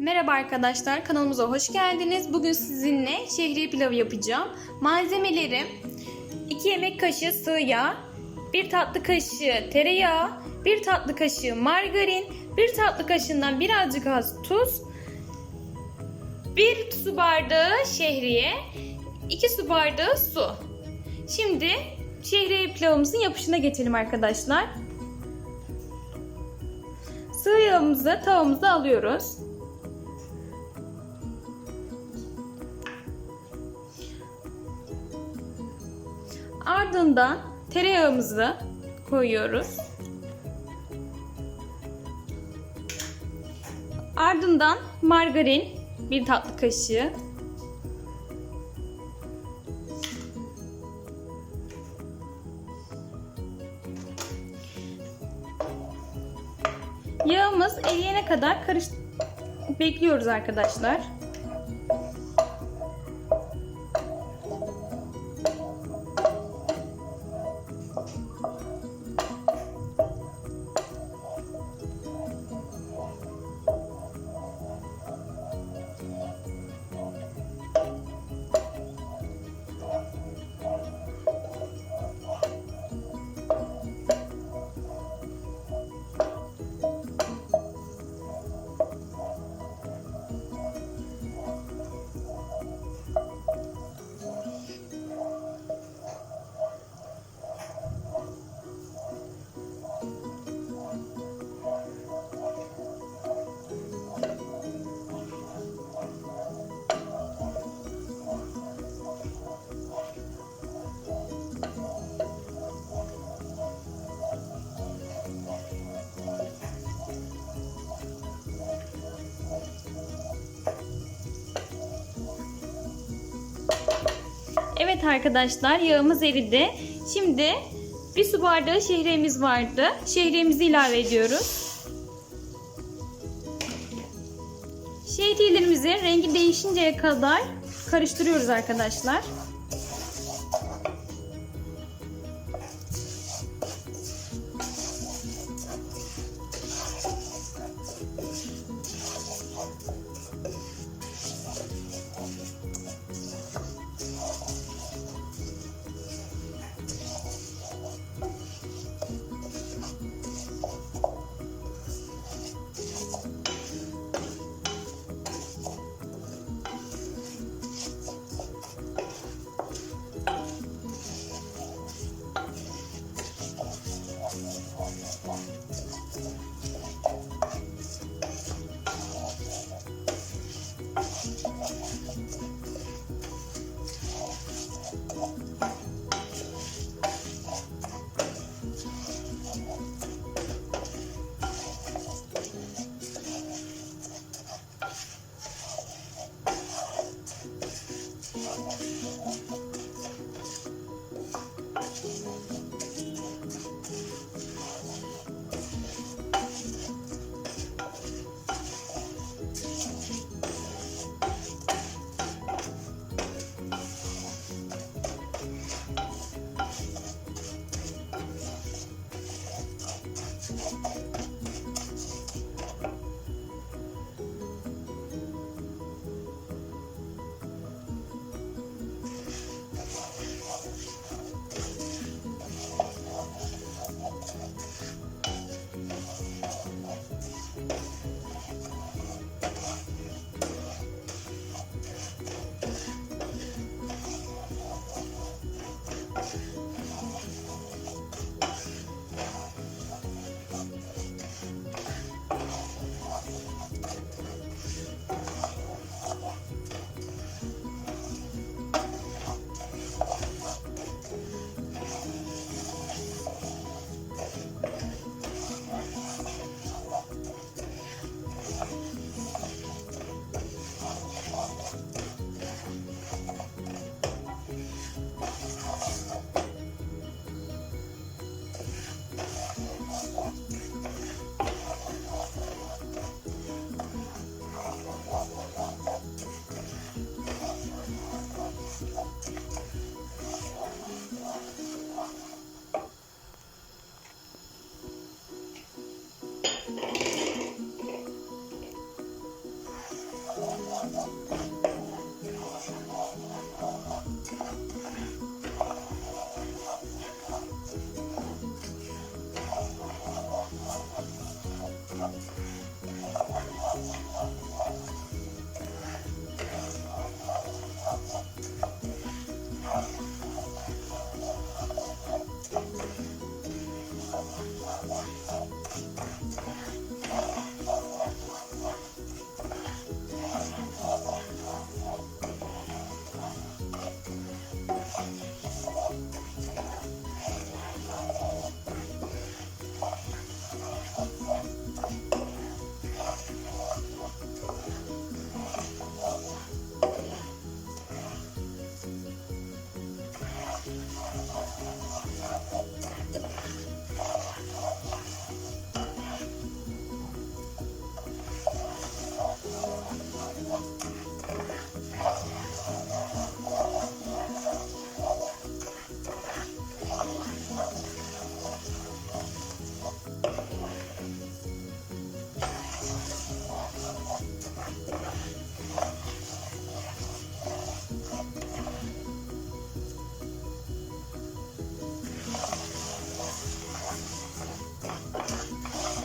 Merhaba arkadaşlar, kanalımıza hoş geldiniz. Bugün sizinle şehriye pilavı yapacağım. Malzemelerim 2 yemek kaşığı sıvı yağ, 1 tatlı kaşığı tereyağı, 1 tatlı kaşığı margarin, 1 tatlı kaşığından birazcık az tuz, 1 su bardağı şehriye, 2 su bardağı su. Şimdi şehriye pilavımızın yapışına geçelim arkadaşlar. Sıvı yağımızı tavamıza alıyoruz. Ardından tereyağımızı koyuyoruz. Ardından margarin bir tatlı kaşığı. Yağımız eriyene kadar karış bekliyoruz arkadaşlar. Evet arkadaşlar yağımız eridi. Şimdi bir su bardağı şehriyemiz vardı. Şehriyemizi ilave ediyoruz. Şehriyelerimizin rengi değişinceye kadar karıştırıyoruz arkadaşlar. Thank you.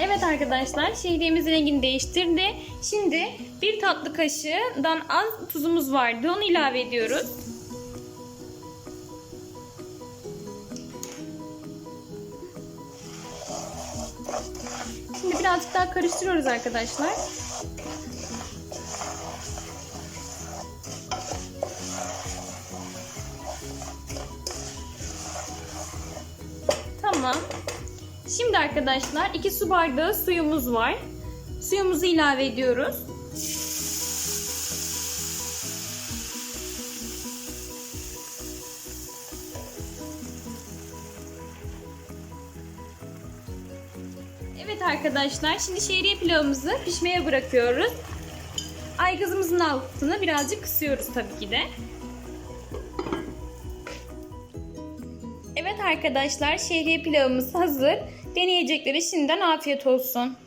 Evet arkadaşlar şehriyemizin rengini değiştirdi. Şimdi bir tatlı kaşığından az tuzumuz vardı. Onu ilave ediyoruz. Şimdi birazcık daha karıştırıyoruz arkadaşlar. Şimdi arkadaşlar 2 su bardağı suyumuz var. Suyumuzu ilave ediyoruz. Evet arkadaşlar şimdi şehriye pilavımızı pişmeye bırakıyoruz. Aygazımızın altını birazcık kısıyoruz tabii ki de. Arkadaşlar şehriye pilavımız hazır. Deneyecekleri şimdiden afiyet olsun.